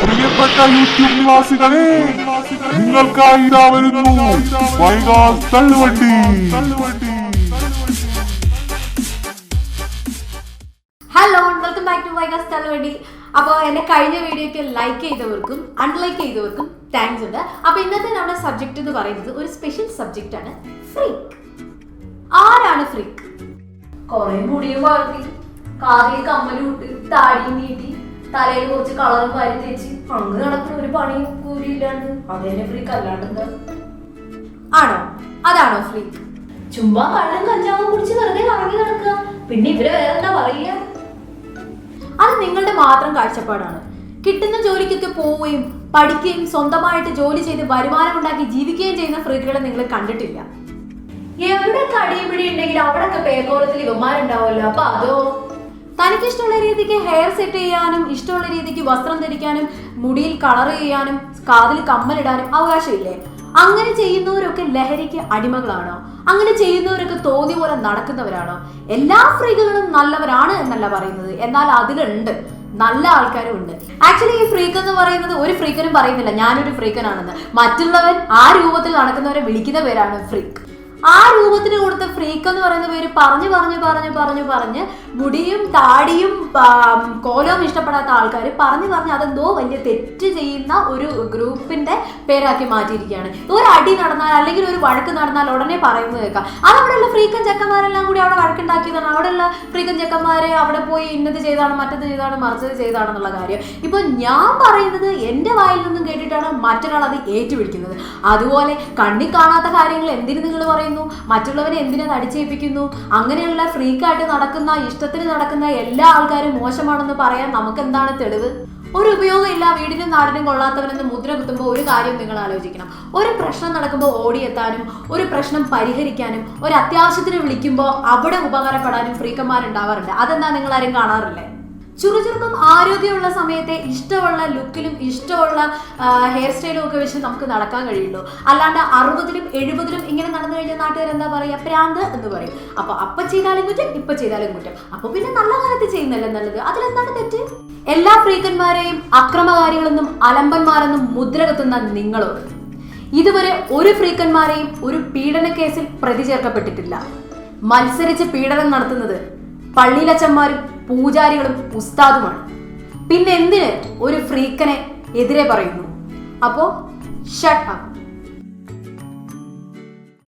പ്രിയപ്പെട്ട യൂട്യൂബ് നിവാസികളെ നിങ്ങൾക്കായി ഇതാ വരുന്നു വൈകാസ് തള്ളുവണ്ടി. ഹലോ വെൽക്കം ബാക്ക് ടു വൈകാസ് തള്ളുവണ്ടി. അപ്പോൾ എന്റെ കഴിഞ്ഞ വീഡിയോയ്ക്ക് ലൈക്ക് ചെയ്തവർക്കും അൺലൈക്ക് ചെയ്തവർക്കും താങ്ക്സ് ഉണ്ട്. അപ്പോൾ ഇന്നത്തെ നമ്മുടെ സബ്ജക്റ്റ് എന്ന് പറയുന്നത് ഒരു സ്പെഷ്യൽ സബ്ജക്റ്റ് ആണ് ഫ്രീക്ക് ആരാണ് ഫ്രീക്ക് കൊറേ മുടിയും വളർത്തി കാതിൽ കമ്മലും ഇട്ട് താടിയും നീട്ടി തലയിൽ കുറച്ച് കളറും വാരി തേച്ച് അങ്ങ് നടക്കുന്ന ഒരു പണിയും കൂലിയില്ലാണ്ട്. അതേ ഫ്രീക്ക് അല്ലാണ്ട് ആണോ? അതാണോ ഫ്രീക്ക് ചുമ്മാ കള്ളും കഞ്ചാവും കുടിച്ച് വെറുതെ കറങ്ങി നടക്കുക പിന്നെ ഇവർ വേറെ എന്താ പറയുക? അത് നിങ്ങളുടെ മാത്രം കാഴ്ചപ്പാടാണ്. കിട്ടുന്ന ജോലിക്കൊക്കെ പോവുകയും പഠിക്കുകയും സ്വന്തമായിട്ട് ജോലി ചെയ്ത് വരുമാനം ഉണ്ടാക്കി ജീവിക്കുകയും ചെയ്യുന്ന ഫ്രീക്കുകളെ നിങ്ങൾ കണ്ടിട്ടില്ല. എവിടെ കടിയും പിടി ഉണ്ടെങ്കിൽ അവിടെയൊക്കെ പേക്കോലത്തിൽ ഇവന്മാരുണ്ടാവുമല്ലോ. അപ്പൊ അതോ തനിക്ക് ഇഷ്ടമുള്ള രീതിക്ക് ഹെയർ സെറ്റ് ചെയ്യാനും ഇഷ്ടമുള്ള രീതിക്ക് വസ്ത്രം ധരിക്കാനും മുടിയിൽ കളർ ചെയ്യാനും കാതിൽ കമ്മലിടാനും അവകാശമില്ലേ? അങ്ങനെ ചെയ്യുന്നവരൊക്കെ ലഹരിക്ക് അടിമകളാണോ? അങ്ങനെ ചെയ്യുന്നവരൊക്കെ തോന്നി പോലെ നടക്കുന്നവരാണോ? എല്ലാ സ്ത്രീകളും നല്ലവരാണ് എന്നല്ല പറയുന്നത്. എന്നാൽ അതിലുണ്ട്. നല്ല ആൾക്കാരും ഉണ്ട്. ആക്ച്വലി ഈ ഫ്രീക്ക് എന്ന് പറയുന്നത് ഒരു ഫ്രീക്കനും പറയുന്നില്ല. ഞാനൊരു ഫ്രീക്കനാണെന്ന് മറ്റുള്ളവൻ ആ രൂപത്തിൽ നടക്കുന്നവരെ വിളിക്കുന്ന പേരാണ് ഫ്രീക്ക് ആ രൂപത്തിന് കൊടുത്ത ഫ്രീക്ക് എന്ന് പറയുന്ന പേര് പറഞ്ഞു പറഞ്ഞു പറഞ്ഞു പറഞ്ഞു പറഞ്ഞ് മുടിയും താടിയും കോലവും ഇഷ്ടപ്പെടാത്ത ആൾക്കാർ പറഞ്ഞു പറഞ്ഞ് അതെന്തോ വലിയ തെറ്റ് ചെയ്യുന്ന ഒരു ഗ്രൂപ്പിന്റെ പേരാക്കി മാറ്റിയിരിക്കുകയാണ്. ഒരു അടി നടന്നാൽ അല്ലെങ്കിൽ ഒരു വഴക്ക് നടന്നാൽ ഉടനെ പറയുന്നത് കേൾക്കാം. അത് അവിടെയുള്ള ഫ്രീക്കൻ ചെക്കന്മാരെല്ലാം കൂടി അവിടെ വഴക്കുണ്ടാക്കിയതാണ്. അവിടെയുള്ള ഫ്രീക്കൻ ചെക്കന്മാരെ അവിടെ പോയി ഇന്നത് ചെയ്താണ് മറ്റത് ചെയ്താണ് മറിച്ചത് ചെയ്താണെന്നുള്ള കാര്യം. ഇപ്പൊ ഞാൻ പറയുന്നത് എന്റെ വായിൽ നിന്നും കേട്ടിട്ടാണ് മറ്റൊരാൾ അത് ഏറ്റുപിടിക്കുന്നത്. അതുപോലെ കണ്ണി കാണാത്ത കാര്യങ്ങൾ എന്തിനു നിങ്ങൾ പറയുന്നു മറ്റുള്ളവരെ എന്തിനെ നടിച്ചേൽപ്പിക്കുന്നു? അങ്ങനെയുള്ള ഫ്രീക്കായിട്ട് നടക്കുന്ന ഇഷ്ടത്തിന് നടക്കുന്ന എല്ലാ ആൾക്കാരും മോശമാണെന്ന് പറയാൻ നമുക്ക് എന്താണ് തെളിവ്? ഒരു ഉപയോഗമില്ല വീടിനും നാടിനും കൊള്ളാത്തവരെന്ന് മുദ്ര കുത്തുമ്പോൾ ഒരു കാര്യം നിങ്ങൾ ആലോചിക്കണം. ഒരു പ്രശ്നം നടക്കുമ്പോൾ ഓടിയെത്താനും ഒരു പ്രശ്നം പരിഹരിക്കാനും ഒരു അത്യാവശ്യത്തിന് വിളിക്കുമ്പോൾ അവിടെ ഉപകാരപ്പെടാനും ഫ്രീക്കന്മാരുണ്ടാവാറുണ്ട് അതെന്താ നിങ്ങൾ ആരും കാണാറില്ലേ? ചുറുചുറുക്കും ആരോഗ്യമുള്ള സമയത്തെ ഇഷ്ടമുള്ള ലുക്കിലും ഇഷ്ടമുള്ള ഹെയർ സ്റ്റൈലും ഒക്കെ വെച്ച് നമുക്ക് നടക്കാൻ കഴിയുള്ളൂ. അല്ലാണ്ട് അറുപതിലും എഴുപതിലും ഇങ്ങനെ നടന്നു കഴിഞ്ഞ നാട്ടുകാർ എന്താ പറയുക പ്രാന്ത് എന്ന് പറയും. അപ്പൊ അപ്പൊ ചെയ്താലും കുറ്റം ഇപ്പൊ ചെയ്താലും കുറ്റം. അപ്പൊ പിന്നെ നല്ല കാലത്ത് ചെയ്യുന്നല്ലേ നല്ലത്? അതിലെന്താണ് തെറ്റ്? എല്ലാ ഫ്രീക്കന്മാരെയും അക്രമകാരികളെന്നും അലമ്പന്മാരെന്നും മുദ്ര കത്തുന്ന നിങ്ങളോ ഇതുവരെ ഒരു ഫ്രീക്കന്മാരെയും ഒരു പീഡന കേസിൽ പ്രതി ചേർക്കപ്പെട്ടിട്ടില്ല. മത്സരിച്ച് പീഡനം നടത്തുന്നത് പള്ളിയിലച്ചന്മാരും പൂജാരികളും ഉസ്താദുമാണ്. പിന്നെ എന്തിന് ഒരു ഫ്രീക്കനെ എതിരെ പറയുന്നു? അപ്പോ ഷട്ട് അപ്പ്